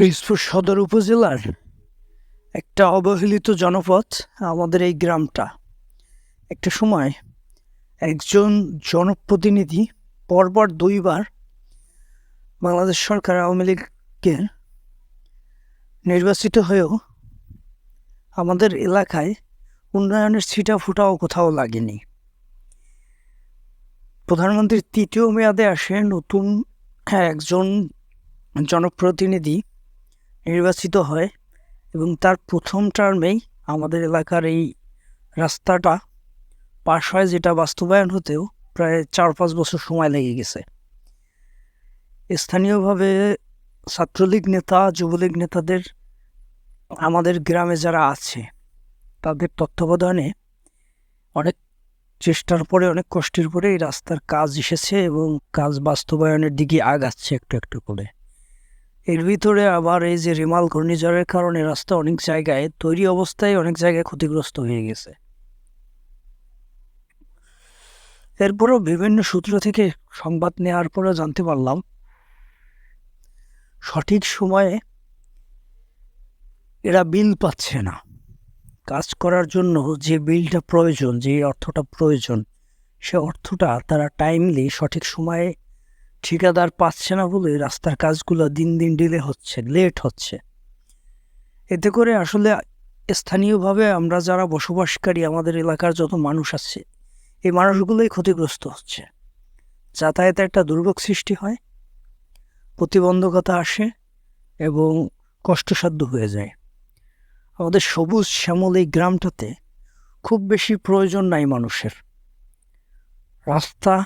পিরোজপুর সদর উপজেলার একটা অবহেলিত জনপথ আমাদের এই গ্রামটা। একটা সময় একজন জনপ্রতিনিধি পরপর দুইবার বাংলাদেশ সরকার আওয়ামী লীগকে নির্বাচিত হয়েও আমাদের এলাকায় উন্নয়নের ছিটা ফুটাও কোথাও লাগেনি। প্রধানমন্ত্রীর তৃতীয় মেয়াদে আসে নতুন একজন জনপ্রতিনিধি নির্বাচিত হয় এবং তার প্রথম টার্মেই আমাদের এলাকার এই রাস্তাটা পাশ হয় যেটা বাস্তবায়ন হতেও প্রায় চার পাঁচ বছর সময় লেগে গেছে। স্থানীয়ভাবে ছাত্রলীগ নেতা, যুবলীগ নেতাদের আমাদের গ্রামে যারা আছে, তাদের তত্ত্বাবধানে অনেক চেষ্টার পরে, অনেক কষ্টের পরে এই রাস্তার কাজ এসেছে এবং কাজ বাস্তবায়নের দিকে আগাচ্ছে একটু একটু করে। এর ভিতরে আবার এই যে রিমাল ঘূর্ণিঝড়ের কারণে রাস্তা অনেক জায়গায় তৈরি অবস্থায় অনেক জায়গায় ক্ষতিগ্রস্ত হয়ে গেছে। এরপরেও বিভিন্ন সূত্র থেকে সংবাদ নেওয়ার পরেও জানতে পারলাম, সঠিক সময়ে এরা বিল পাচ্ছে না। কাজ করার জন্য যে বিলটা প্রয়োজন, যে অর্থটা প্রয়োজন, সে অর্থটা তারা টাইমলি সঠিক সময়ে ঠিকাদার পাচ্ছে না বলে রাস্তার কাজগুলো দিন দিন ডিলে হচ্ছে, লেট হচ্ছে। এতে করে আসলে স্থানীয়ভাবে আমরা যারা বসবাসকারী আমাদের এলাকার যত মানুষ আছে, এই মানুষগুলোই ক্ষতিগ্রস্ত হচ্ছে। যাতায়াতে একটা দুর্ভোগ সৃষ্টি হয়, প্রতিবন্ধকতা আসে এবং কষ্টসাধ্য হয়ে যায়। আমাদের সবুজ শ্যামল এই গ্রামটাতে খুব বেশি প্রয়োজন নাই মানুষের। রাস্তা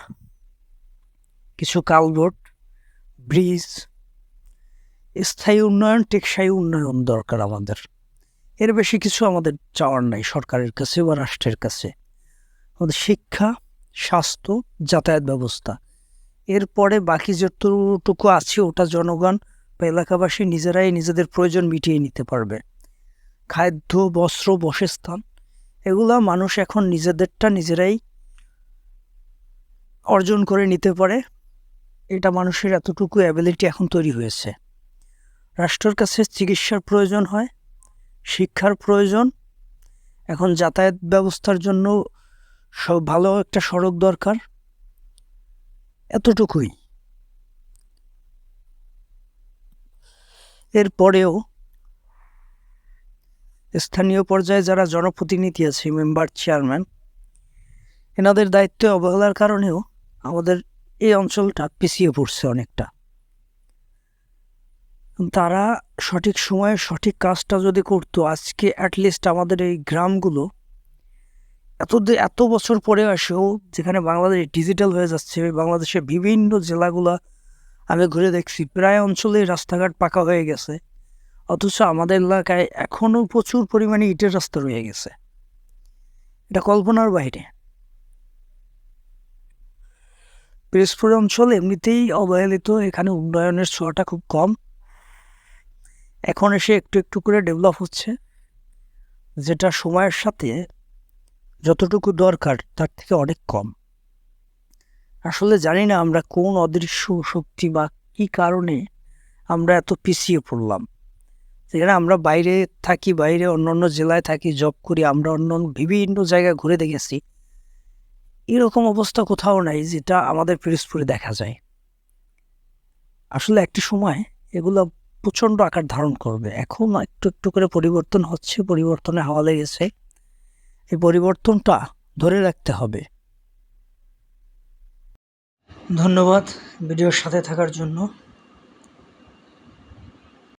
কিছু কালভোট ব্রিজ, স্থায়ী উন্নয়ন, টেকসাই উন্নয়ন দরকার আমাদের। এর বেশি কিছু আমাদের চাওয়ার নাই সরকারের কাছে বা রাষ্ট্রের কাছে। আমাদের শিক্ষা, স্বাস্থ্য, যাতায়াত ব্যবস্থা। এরপরে বাকি যতটুকু আছে ওটা জনগণ বা এলাকাবাসী নিজেরাই নিজেদের প্রয়োজন মিটিয়ে নিতে পারবে। খাদ্য, বস্ত্র, বসস্থান, এগুলা মানুষ এখন নিজেদেরটা নিজেরাই অর্জন করে নিতে পারে। এটা মানুষের এতটুকু অ্যাবিলিটি এখন তৈরি হয়েছে। রাষ্ট্রের কাছে চিকিৎসার প্রয়োজন হয়, শিক্ষার প্রয়োজন, এখন যাতায়াত ব্যবস্থার জন্য সব ভালো একটা সড়ক দরকার, এতটুকুই। এরপরেও স্থানীয় পর্যায়ে যারা জনপ্রতিনিধি আছে মেম্বার চেয়ারম্যান এনাদের দায়িত্বে অবহেলার কারণেও আমাদের এই অঞ্চলটা পিছিয়ে পড়ছে অনেকটা। তারা সঠিক সময়ে সঠিক কাজটা যদি করতো, আজকে অ্যাটলিস্ট আমাদের এই গ্রামগুলো এত এত বছর পরে আসেও যেখানে বাংলাদেশ ডিজিটাল হয়ে যাচ্ছে, বাংলাদেশের বিভিন্ন জেলাগুলা আমি ঘুরে দেখছি, প্রায় অঞ্চলে রাস্তাঘাট পাকা হয়ে গেছে। অথচ আমাদের এলাকায় এখনও প্রচুর পরিমাণে ইটের রাস্তা রয়ে গেছে। এটা কল্পনার বাইরে। পিরোজপুর অঞ্চল এমনিতেই অবহেলিত। এখানে উন্নয়নের ছোঁয়াটা খুব কম। এখন এসে একটু একটু করে ডেভেলপ হচ্ছে। যেটা সময়ের সাথে যতটুকু দরকার তার থেকে অনেক কম। আসলে জানি না আমরা কোন অদৃশ্য শক্তি বা কী কারণে আমরা এত পিছিয়ে পড়লাম। যেখানে আমরা বাইরে থাকি, বাইরে অন্য অন্য জেলায় থাকি জব করি, আমরা অন্য বিভিন্ন জায়গায় ঘুরে দেখেছি এরকম অবস্থা কোথাও নাই যেটা আমাদের পিরোজপুরে দেখা যায়। আসলে একটি সময় এগুলো প্রচণ্ড আকার ধারণ করবে। এখন একটু একটু করে পরিবর্তন হচ্ছে, পরিবর্তনে হাওয়া লেগেছে। এই পরিবর্তনটা ধরে রাখতে হবে। ধন্যবাদ ভিডিওর সাথে থাকার জন্য।